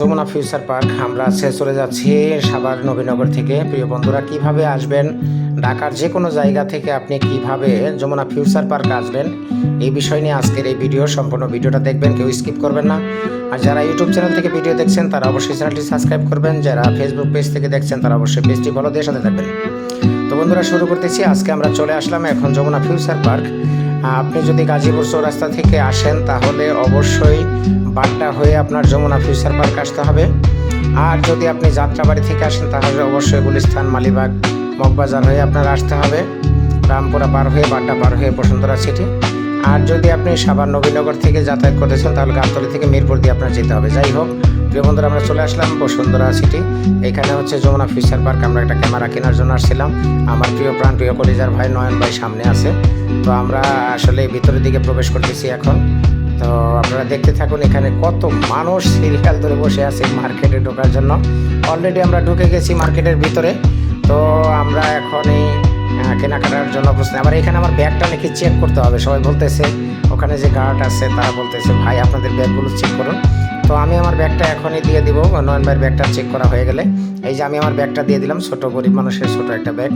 Jamuna future park, আমরা আজকে চলে যাচ্ছি সাভার নবীনগর থেকে। প্রিয় বন্ধুরা, কীভাবে আসবেন? ঢাকার যে কোনো জায়গা থেকে আপনি কীভাবে যমুনা ফিউচার পার্ক আসবেন? এই বিষয় নিয়ে আজকের এই ভিডিও, সম্পূর্ণ ভিডিওটা দেখবেন, কেউ স্কিপ করবেন না। আর যারা ইউটিউব চ্যানেল থেকে ভিডিও দেখছেন, তারা অবশ্যই চ্যানেলটি সাবস্ক্রাইব করবেন। যারা ফেসবুক পেজ থেকে দেখছেন, তারা অবশ্যই পেজটি ফলো দিয়ে সাথে থাকবেন। তো বন্ধুরা, শুরু করতেছি। আজকে আমরা চলে আসলাম এখন যমুনা ফিউচার পার্ক। আপনি যদি গাজীপুর চৌরাস্তা থেকে আসেন, তাহলে অবশ্যই বাড্ডা হয়ে আপনার যমুনা ফিউচার পার্ক আসতে হবে। আর যদি আপনি যাত্রাবাড়ি থেকে আসেন, তাহলে অবশ্যই গুলিস্তান, মালিবাগ, মগবাজার হয়ে আপনার আসতে হবে। রামপুরা পার হয়ে, বাড্ডা পার হয়ে বসুন্ধরা সিটি আর যদি আপনি সাভার নবীনগর থেকে যাতায়াত করতেছেন, তাহলে গাবতলি থেকে মিরপুর দিয়ে আপনার যেতে হবে। যাই হোক, প্রিয় বন্ধুরা, আমরা চলে আসলাম বসুন্ধরা সিটি এখানে হচ্ছে যমুনা ফিশার পার্ক। আমরা একটা ক্যামেরা কেনার জন্য আসছিলাম। আমার প্রিয় প্রাণ, প্রিয় কলিজার ভাই নয়ন ভাই সামনে আছে। তো আমরা আসলে ভিতরের দিকে প্রবেশ করতেছি এখন। তো আপনারা দেখতে থাকুন এখানে কত মানুষ সিরিয়াল ধরে বসে আছে মার্কেটে ঢোকার জন্য। অলরেডি আমরা ঢুকে গেছি মার্কেটের ভিতরে। তো আমরা এখনই কেনাকাটার জন্য প্রশ্ন আবার এখানে আমার ব্যাগটা নাকি চেক করতে হবে। সবাই বলতেছে, ওখানে যে গার্ড আছে, তারা বলতেছে, ভাই, আপনাদের ব্যাগগুলো চেক করুন। তো আমি আমার ব্যাগটা এখনই দিয়ে দিব, নয়ন ভাইয়ের ব্যাগটা চেক করা হয়ে গেলে। এই যে আমি আমার ব্যাগটা দিয়ে দিলাম, ছোট গরিব মানুষের ছোট একটা ব্যাগ।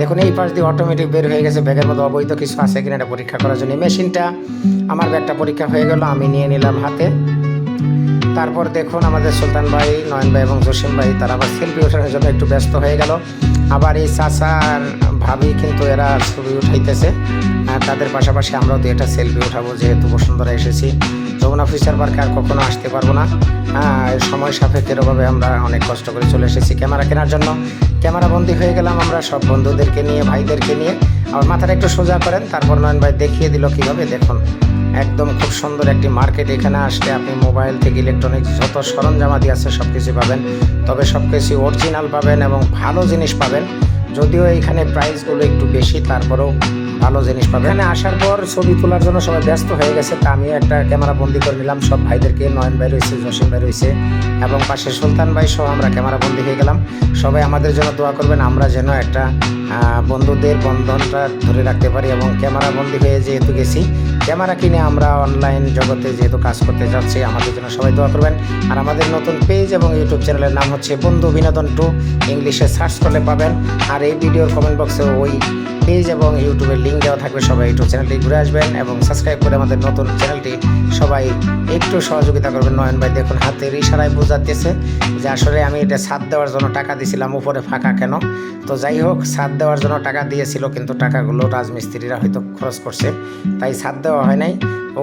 দেখুন, এই পাশ দিয়ে অটোমেটিক বের হয়ে গেছে, ব্যাগের মধ্যে অবৈধ কিছু আছে কিনা এটা পরীক্ষা করার জন্য। মেশিনটা আমার ব্যাগটা পরীক্ষা হয়ে গেল, আমি নিয়ে নিলাম হাতে। তারপর দেখুন, আমাদের সুলতান ভাই, নয়ন ভাই এবং জসিম ভাই, তারা আবার সেলফি ওঠানোর জন্য একটু ব্যস্ত হয়ে গেল। আবার এই চাচা আর ভাবি কিন্তু এরা ছবি উঠাইতেছে। তাদের পাশাপাশি আমরাও তো এটা সেলফি উঠাবো, যেহেতু বসুন্ধরা এসেছি। যমুনা ফিচার পার্কে আর কখনো আসতে পারব না। সময় সাপেক্ষেরভাবে আমরা অনেক কষ্ট করে চলে এসেছি ক্যামেরা কেনার জন্য। ক্যামেরা বন্দি হয়ে গেলাম আমরা সব বন্ধুদেরকে নিয়ে, ভাইদেরকে নিয়ে। আমার মাথাটা একটু সোজা করেন, তারপর নয়ন ভাই দেখিয়ে দিল কীভাবে। দেখুন, একদম খুব সুন্দর একটি মার্কেট এখানে আসলে আপনি মোবাইল থেকে ইলেকট্রনিক্স যত সরঞ্জামাদি আছে সব কিছু পাবেন। তবে সব কিছু অরিজিনাল পাবেন এবং ভালো জিনিস পাবেন। যদিও এখানে প্রাইসগুলো একটু বেশি, তারপরেও ভালো জিনিস পাবে। এখানে আসার পর ছবি তোলার জন্য সবাই ব্যস্ত হয়ে গেছে। তা আমি একটা ক্যামেরা বন্দি করে নিলাম। সব ভাইদেরকে, নয়ন ভাই রয়েছে, জসিম ভাই রয়েছে এবং পাশে সুলতান ভাই সহ আমরা ক্যামেরা বন্দি হয়ে গেলাম। সবাই আমাদের জন্য দোয়া করবেন। আমরা যেন একটা বন্ধুদের বন্ধনটা ধরে রাখতে পারি এবং ক্যামেরা বন্দি হয়ে যেহেতু গেছি ক্যামেরা কিনে আমরা অনলাইন জগতে যেহেতু কাজ করতে যাচ্ছি, আমাদের জন্য সবাই দোয়া করবেন। আর আমাদের নতুন পেজ এবং ইউটিউব চ্যানেলের নাম হচ্ছে বন্ধু বিনোদন টু। ইংলিশে সার্চ করলে পাবেন। আর এই ভিডিওর কমেন্ট বক্সে ওই পেজ এবং ইউটিউবের লিঙ্ক দেওয়া থাকবে। সবাই ইউটিউব চ্যানেলটি ঘুরে আসবেন এবং সাবস্ক্রাইব করে আমাদের নতুন চ্যানেলটি সবাই একটু সহযোগিতা করবেন। নয়ন ভাই দেখুন, হাতের ইশারায় বোঝাতেছে যে আসলে আমি এটা ছাদ দেওয়ার জন্য টাকা দিয়েছিলাম উপরে ফাঁকা কেন? তো যাই হোক ছাদ দেওয়ার জন্য টাকা দিয়েছিল, কিন্তু টাকাগুলো রাজমিস্ত্রিরা হয়তো খরচ করছে, তাই ছাদ দেওয়া হয় নাই।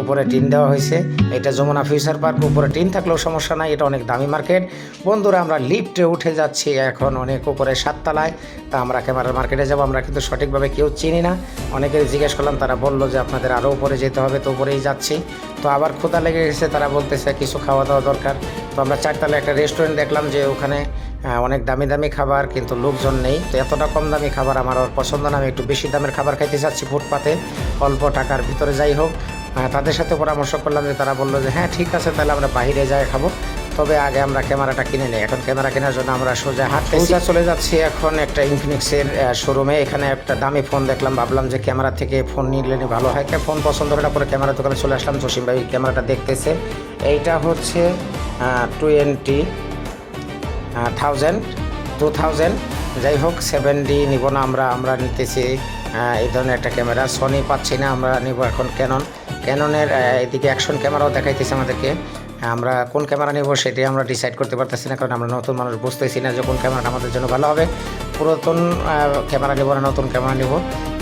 উপরে টিন দেওয়া হয়েছে। এটা যমুনা ফিউচার পার্ক, উপরে টিন থাকলেও সমস্যা নাই, এটা অনেক দামি মার্কেট। বন্ধুরা, আমরা লিফটে উঠে যাচ্ছি এখন অনেক উপরে সাততলায়। তা আমরা ক্যামেরার মার্কেটে যাব, আমরা কিন্তু সঠিকভাবে কেউ চিনি না। অনেকে জিজ্ঞেস করলাম, তারা বলল যে আপনাদের আরও উপরে যেতে হবে, তো উপরেই যাচ্ছি। তো আবার ক্ষুদা লেগে গেছে, তারা বলতেছে কিছু খাওয়া দাওয়া দরকার। তো আমরা চারতলায় একটা রেস্টুরেন্ট দেখলাম যে ওখানে অনেক দামি দামি খাবার, কিন্তু লোকজন নেই। তো এতটা কম দামি খাবার আমার পছন্দ না, আমি একটু বেশি দামের খাবার খাইতে চাচ্ছি ফুটপাতে। অল্প টাকার ভিতরে যাই হোক। তাদের সাথে পরামর্শ করলাম যে তারা বলল যে হ্যাঁ ঠিক আছে তাহলে আমরা বাইরে যাই খাব। তবে আগে আমরা ক্যামেরাটা কিনে নিই। এখন ক্যামেরা কেনার জন্য আমরা সোজা হাঁটতে সোজা চলে যাচ্ছি এখন একটা ইনফিনিক্সের শোরুমে এখানে একটা দামি ফোন দেখলাম ভাবলাম যে ক্যামেরা থেকে ফোন নিলে ভালো হয়। ফোন পছন্দ হলে পরে ক্যামেরা দোকানে চলে আসলাম। জসিম ভাই ক্যামেরাটা দেখতেছে। এইটা হচ্ছে টোয়েন্টি থাউজেন্ড টু থাউজেন্ড যাই হোক সেভেন ডি নিব না আমরা আমরা নিতেছি এই ধরনের একটা ক্যামেরা সনি পাচ্ছি না, আমরা নিব এখন ক্যানন ক্যাননের এদিকে অ্যাকশন ক্যামেরাও দেখাইতেছে আমাদেরকে। আমরা কোন ক্যামেরা নেব সেটাই আমরা ডিসাইড করতে পারতেছি না, কারণ আমরা নতুন মানুষ, বুঝতেছি না যে কোন ক্যামেরাটা আমাদের জন্য ভালো হবে। পুরাতন ক্যামেরা নেব না, নতুন ক্যামেরা নেব।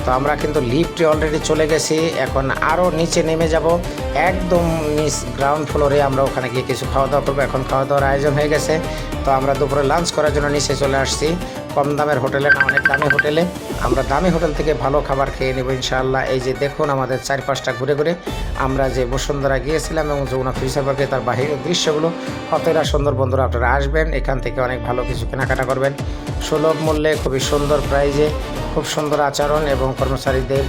তো আমরা কিন্তু লিফটে অলরেডি চলে গেছি, এখন আরও নিচে নেমে যাব। একদম নিচ গ্রাউন্ড ফ্লোরে আমরা ওখানে গিয়ে কিছু খাওয়া দাওয়া করব। এখন খাওয়া দাওয়ার আয়োজন হয়ে গেছে। তো আমরা দুপুরে লাঞ্চ করার জন্য নিচে চলে আসছি। কম দামের হোটেলে না, অনেক দামি হোটেলে। আমরা দামি হোটেল থেকে ভালো খাবার খেয়ে নেব ইনশাআল্লাহ। এই যে দেখুন আমাদের চারপাশটা ঘুরে ঘুরে। আমরা যে বসুন্ধরা গিয়েছিলাম এবং যমুনা ফিউচার তার বাহিরের দৃশ্যগুলো কতটা সুন্দর বন্ধুরা আপনারা আসবেন, এখান থেকে অনেক ভালো কিছু কেনাকাটা করবেন। সুলভ মূল্যে খুবই সুন্দর প্রাইজে, খুব সুন্দর আচরণ এবং কর্মচারীদের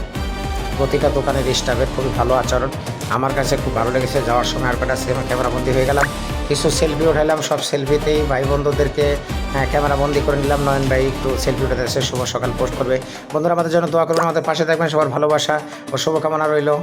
প্রতিটা দোকানের স্টাফের খুবই ভালো আচরণ। আমার কাছে খুব ভালো লেগেছে, যাওয়ার সময় আর কটা সিনেমা ক্যামেরা বন্দি হয়ে গেলাম। কিছু সেলফি উঠাইলাম, সব সেলফিতেই ভাই বন্ধুদেরকে ক্যামেরা বন্দি করে নিলাম। নয়ন ভাই একটু সেলফি এসে শুভ সকাল পোস্ট করবে। বন্ধুরা, আমাদের জন্য দোয়া করবেন। আমাদের পাশে থাকবেন। সবার ভালোবাসা ও শুভকামনা রইল।